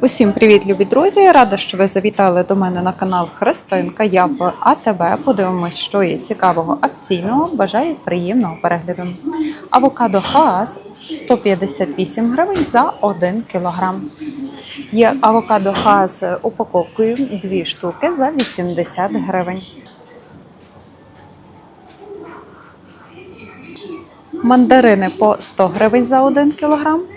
Усім привіт, любі друзі! Рада, що ви завітали до мене на канал Христинка. Я в АТБ. Подивимось, що є цікавого акційного. Бажаю приємного перегляду. Авокадо Хаас 158 гривень за 1 кілограм. Є авокадо Хаас упаковкою 2 штуки за 80 гривень. Мандарини по 100 гривень за 1 кілограм.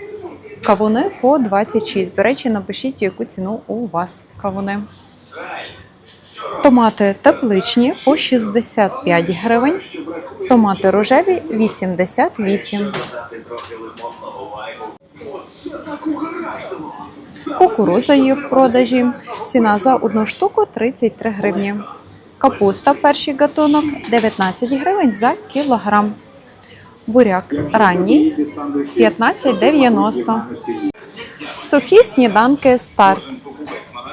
Кавуни по 26. До речі, напишіть, яку ціну у вас кавуни. Томати тепличні по 65 гривень. Томати рожеві 88. Кукуруза є в продажі. Ціна за одну штуку 33 гривні. Капуста перший гатунок 19 гривень за кілограм. Буряк ранній 15,90. Сухі сніданки старт.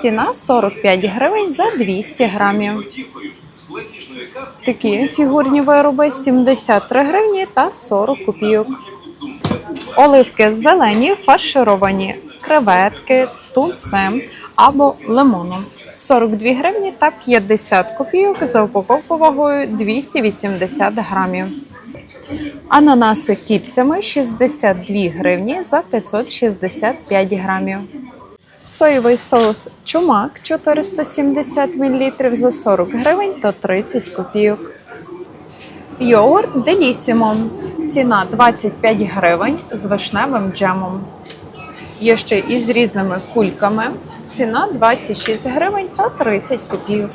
Ціна 45 гривень за 200 грамів. Такі фігурні вироби 73 гривні та 40 копійок. Оливки зелені фаршировані, креветки, тунцем або лимоном. 42 гривні та 50 копійок за упаковку вагою 280 грамів. Ананаси кільцями 62 гривні за 565 грамів. Соєвий соус чумак 470 мл за 40 гривень та 30 копійок. Йогурт Делісімо. Ціна 25 гривень з вишневим джемом. Є ще із різними кульками. Ціна 26 гривень та 30 копійок.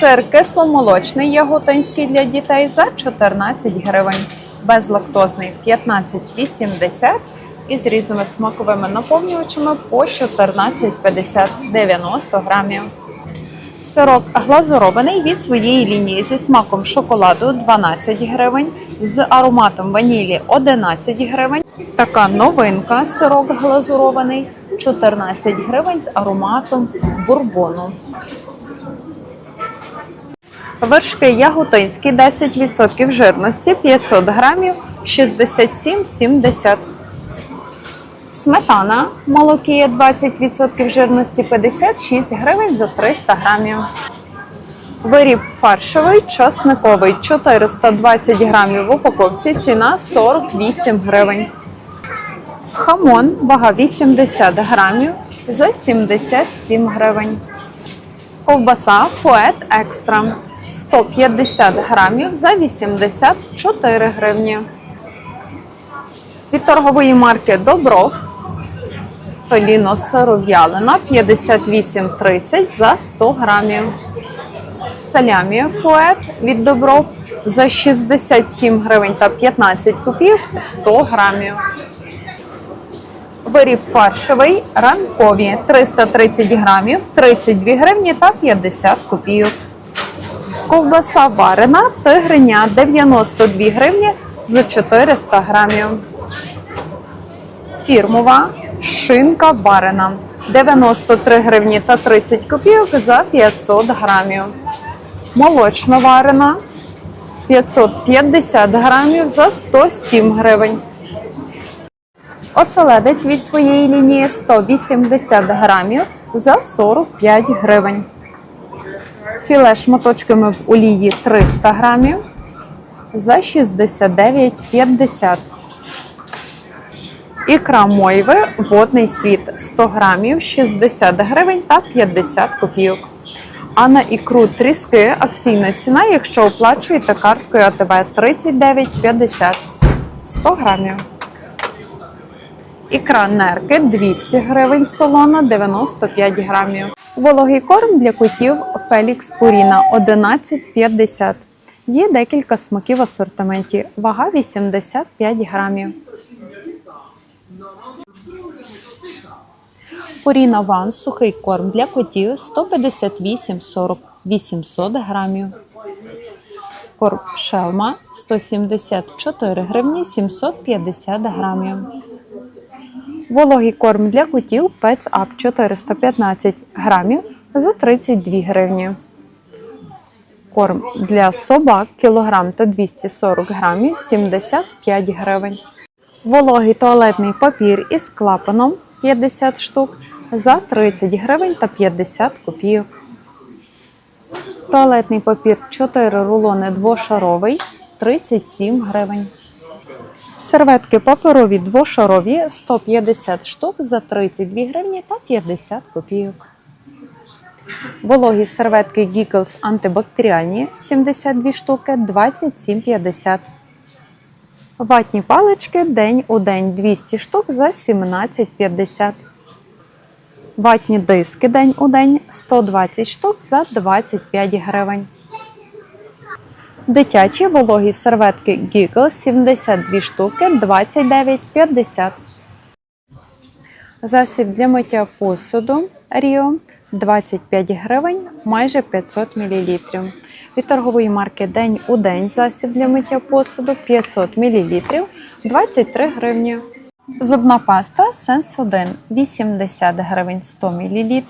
Сир кисломолочний яготинський для дітей за 14 гривень. Безлактозний 15,80 і з різними смаковими наповнювачами по 14,50 90 грамів. Сирок глазурований від своєї лінії зі смаком шоколаду 12 гривень, з ароматом ванілі 11 гривень. Така новинка сирок глазурований 14 гривень з ароматом бурбону. Вершки яготинські 10% жирності 500 грамів 67,70. Сметана молокія 20% жирності 56 гривень за 300 грамів. Виріб фаршовий часниковий 420 грамів в упаковці. Ціна 48 гривень. Хамон вага 80 грамів за 77 гривень. Ковбаса Фует Екстра 150 грамів за 84 гривні. Від торгової марки Добров Феліно сиров'ялина 58,30 за 100 грамів. Салямі Фует від Добров за 67 гривень та 15 копійок 100 грамів. Виріб фаршовий ранкові 330 грамів 32 гривні та 50 копійок. Ковбаса варена тигриня 92 гривні за 400 грамів. Фірмова шинка варена 93 гривні та 30 копійок за 500 грамів. Молочна варена 550 грамів за 107 гривень. Оселедець від своєї лінії 180 грамів за 45 гривень. Філе шматочками в олії 300 грамів за 69,50. Ікра мойви водний світ 100 грамів 60 гривень та 50 копійок. А на ікру тріски акційна ціна, якщо оплачуєте карткою АТВ 39,50 100 грамів. Ікра нерки 200 гривень солона 95 грамів. Вологий корм для котів Фелікс Пуріна 11,50. Є декілька смаків в асортименті. Вага 85 грамів. Пуріна Ван сухий корм для котів 158,40 800 грамів. Корм Шелма 174 гривні 750 грамів. Вологий корм для котів Pets Up 415 грамів за 32 гривні. Корм для собак кілограм та 240 грамів 75 гривень. Вологий туалетний папір із клапаном 50 штук за 30 гривень та 50 копійок. Туалетний папір 4 рулони двошаровий 37 гривень. Серветки паперові двошарові 150 штук за 32 гривні та 50 копійок. Вологі серветки Giggles антибактеріальні 72 штуки 27,50. Ватні палички день у день 200 штук за 17,50. Ватні диски день у день 120 штук за 25 гривень. Дитячі вологі серветки Giggles 72 штуки 29,50. Засіб для миття посуду Ріо 25 гривень, майже 500 мл. Від торгової марки День у день засіб для миття посуду 500 мл 23 гривні. Зубна паста Sense 1 80 гривень 100 мл.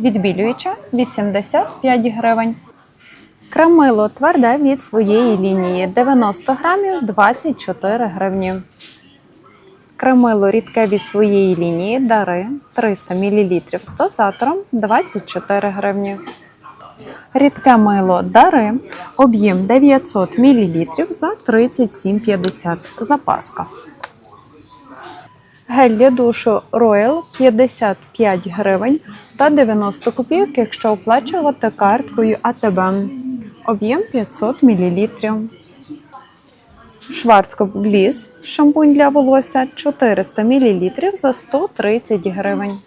Відбілююча 85 гривень. Крамило тверде від своєї лінії 90 грамів 24 гривні. Кремило рідке від своєї лінії дари 300 мл з дозатором 24 гривні. Рідке мило дари об'єм 900 мл за 37,50 запаска. Гель для душу Royal 55 гривень та 90 копійок, якщо оплачувати карткою АТБ. Об'єм 500 мл. Шварцкоп Гліс шампунь для волосся 400 мл за 130 гривень.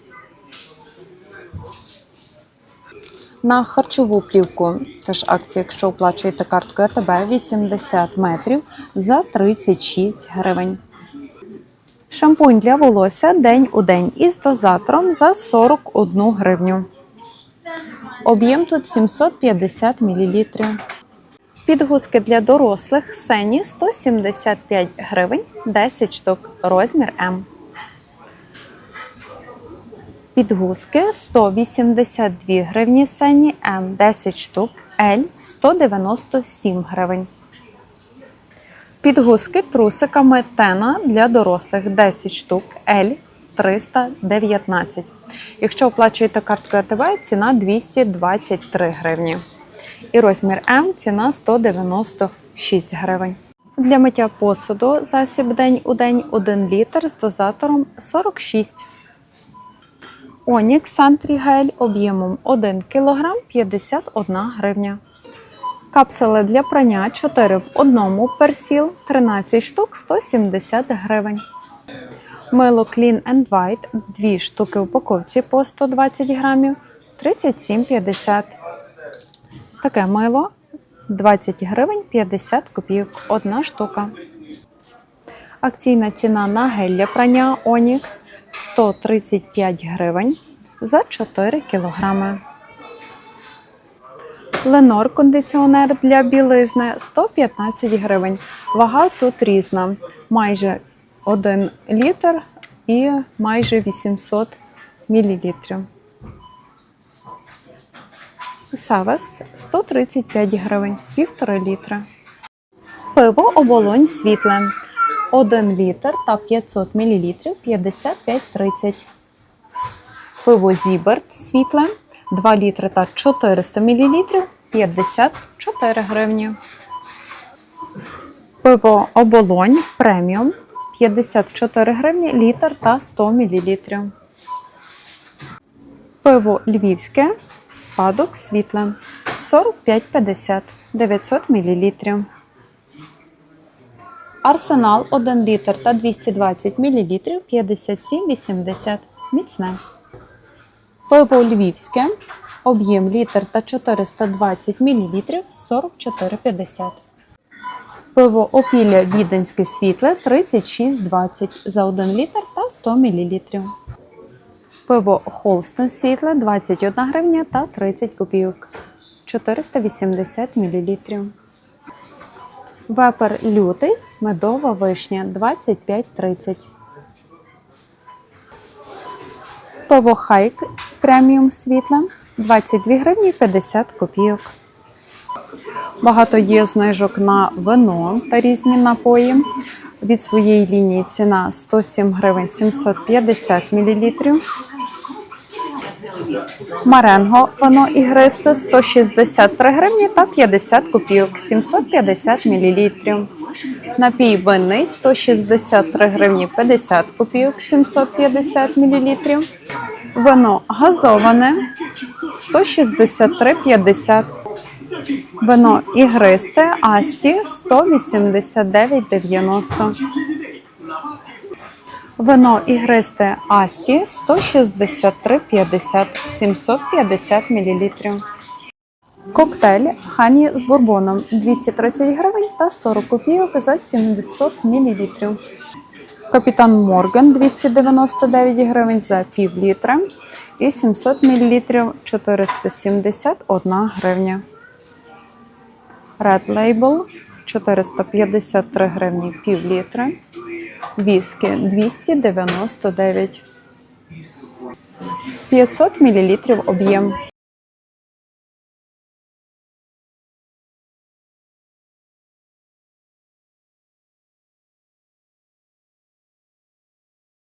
На харчову плівку теж акція, якщо оплачуєте карткою АТБ 80 метрів за 36 гривень. Шампунь для волосся день у день із дозатором за 41 гривню. Об'єм тут 750 мл. Підгузки для дорослих Сені 175 гривень 10 штук, розмір М. Підгузки 182 гривні Сені М 10 штук, L 197 гривень. Підгузки трусиками Тена для дорослих 10 штук, L 319. Якщо оплачуєте карткою АТБ, ціна 223 гривні. І розмір М ціна 196 гривень. Для миття посуду засіб день у день 1 літр з дозатором 46. Онік Сантрігель об'ємом 1 кг 51 гривня. Капсули для прання 4 в одному персіл 13 штук 170 гривень. Мило Clean and White 2 штуки в упаковці по 120 грамів 37,50. Таке мило 20 гривень 50 копійок. Одна штука. Акційна ціна на гель для прання Onyx 135 гривень за 4 кілограми. Ленор кондиціонер для білизни 115 гривень. Вага тут різна. Майже 1 літр і майже 800 мілілітрів. Савекс 135 гривень, 1,5 літра. Пиво оболонь світле 1 літр та 500 мл 55,30. Пиво Зіберт світле 2 літри та 400 мл 54 гривні. Пиво оболонь преміум 54 гривні літр та 100 мл. Пиво львівське спадок світле 45,50 900 мл. Арсенал 1 літр та 220 мл 57,80 міцне. Пиво львівське об'єм літр та 420 мл 44,50. Пиво опілля віденське світле 36,20 за 1 літр та 100 мл. Пиво Холстон світле 21 гривня та 30 копійок 480 мл. Вепер лютий медова вишня 25,30. Пиво Хайк преміум світле 22 гривні 50 копійок. Багато є знижок на вино та різні напої. Від своєї лінії ціна 107 гривень 750 мл. Маренго вино ігристе 163 гривні та 50 копійок 750 мл. Напій винний 163 гривні 50 копійок 750 мл. Вино газоване 163,50. Вино ігристе Асті 189,90. Вино ігристе Асті 163,50 750 мл. Коктейль Хані з бурбоном 230 гривень та 40 копійок за 700 мл. Капітан Морган 299 гривень за пів літра і 700 мл 471 гривня. Red Label 453 гривні пів літра. Віскі 299. 500 мл об'єм.